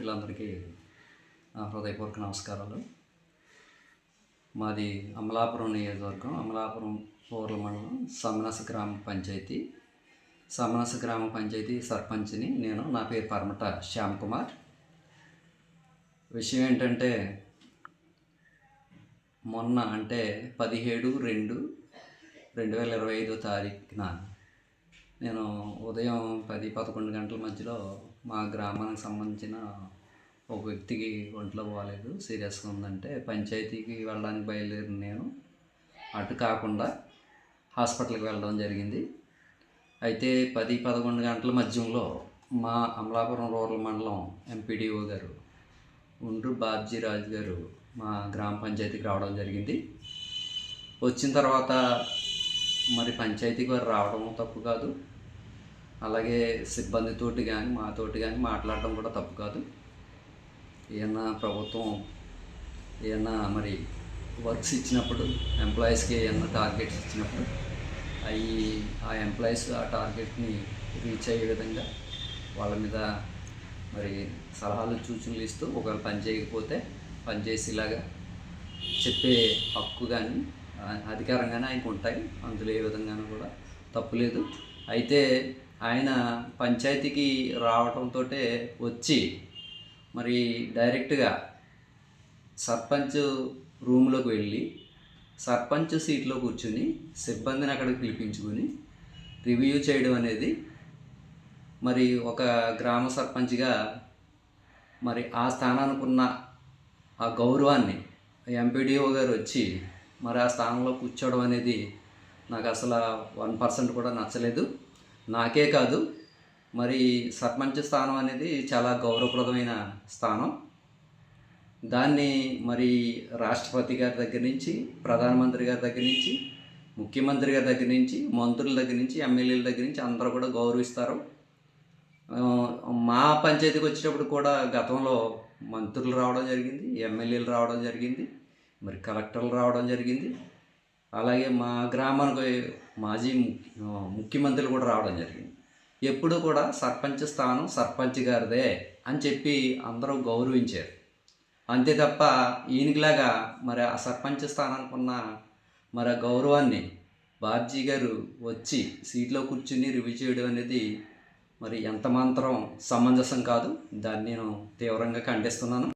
పిల్లలందరికీ నా హృదయపూర్వక నమస్కారాలు. మాది అమలాపురం నియోజకవర్గం అమలాపురం పూర్ల మండలం సమనస గ్రామ పంచాయతీ. సమనస గ్రామ పంచాయతీ సర్పంచ్ని నేను నా పేరు పరమట శ్యామ్ కుమార్ విషయం ఏంటంటే మొన్న అంటే పదిహేడు రెండు రెండు వేల ఇరవై ఐదో తారీఖున నేను ఉదయం పది పదకొండు గంటల మధ్యలో మా గ్రామానికి సంబంధించిన ఒక వ్యక్తికి ఒంట్లో బాగాలేదు సీరియస్గా ఉందంటే పంచాయతీకి వెళ్ళడానికి బయలుదేరిన నేను. అటు కాకుండా హాస్పిటల్కి వెళ్ళడం జరిగింది. అయితే పది పదకొండు గంటల మధ్యంలో మా అమలాపురం రూరల్ మండలం ఎంపీడీఓ గారు ఉండ్రు బాబ్జీరాజు గారు మా గ్రామ పంచాయతీకి రావడం జరిగింది. వచ్చిన తర్వాత మరి పంచాయతీకి వారు రావడం తప్పు కాదు. అలాగే సిబ్బందితోటి కానీ మాతోటి కానీ మాట్లాడడం కూడా తప్పు కాదు. ఏమన్నా ప్రభుత్వం ఏమన్నా మరి వర్క్స్ ఇచ్చినప్పుడు ఎంప్లాయీస్కి ఏమన్నా టార్గెట్స్ ఇచ్చినప్పుడు అవి ఆ ఎంప్లాయీస్ ఆ టార్గెట్ని రీచ్ అయ్యే విధంగా వాళ్ళ మీద మరి సలహాలు సూచనలు ఇస్తూ ఒకవేళ పని చేయకపోతే పని చేసేలాగా చెప్పే హక్కు కానీ అధికారం కానీ ఆయనకు ఉంటాయి. అందులో ఏ విధంగానూ కూడా తప్పులేదు అయితే ఆయన పంచాయతీకి రావడంతో వచ్చి మరి డైరెక్ట్గా సర్పంచ్ రూమ్లోకి వెళ్ళి సర్పంచ్ సీట్లో కూర్చుని సిబ్బందిని అక్కడికి పిలిపించుకుని రివ్యూ చేయడం అనేది మరి ఒక గ్రామ సర్పంచ్గా మరి ఆ స్థానానికి ఉన్న ఆ గౌరవాన్ని ఎంపీడీఓ గారు వచ్చి మరి ఆ స్థానంలో కూర్చోవడం అనేది నాకు అసలు వన్ పర్సెంట్ కూడా నచ్చలేదు. నాకే కాదు. మరి సర్పంచ్ స్థానం అనేది చాలా గౌరవప్రదమైన స్థానం. దాన్ని మరి రాష్ట్రపతి గారి దగ్గర నుంచి ప్రధానమంత్రి గారి దగ్గర నుంచి ముఖ్యమంత్రి గారి దగ్గర నుంచి మంత్రుల దగ్గర నుంచి ఎమ్మెల్యేల దగ్గర నుంచి అందరూ కూడా గౌరవిస్తారు. మా పంచాయతీకి వచ్చేటప్పుడు కూడా గతంలో మంత్రులు రావడం జరిగింది ఎమ్మెల్యేలు రావడం జరిగింది మరి కలెక్టర్లు రావడం జరిగింది. అలాగే మా గ్రామానికి మాజీ ము- ముఖ్యమంత్రులు కూడా రావడం జరిగింది. ఎప్పుడు కూడా సర్పంచ్ స్థానం సర్పంచ్ గారిదే అని చెప్పి అందరూ గౌరవించారు. అంతే తప్ప ఈయనకిలాగా మరి ఆ సర్పంచ్ స్థానానికి ఉన్న మరి ఆ గౌరవాన్ని బాబ్జీ గారు వచ్చి సీట్లో కూర్చుని రివ్యూ చేయడం అనేది మరి ఎంత మాత్రం సమంజసం కాదు. దాన్ని నేను తీవ్రంగా ఖండిస్తున్నాను.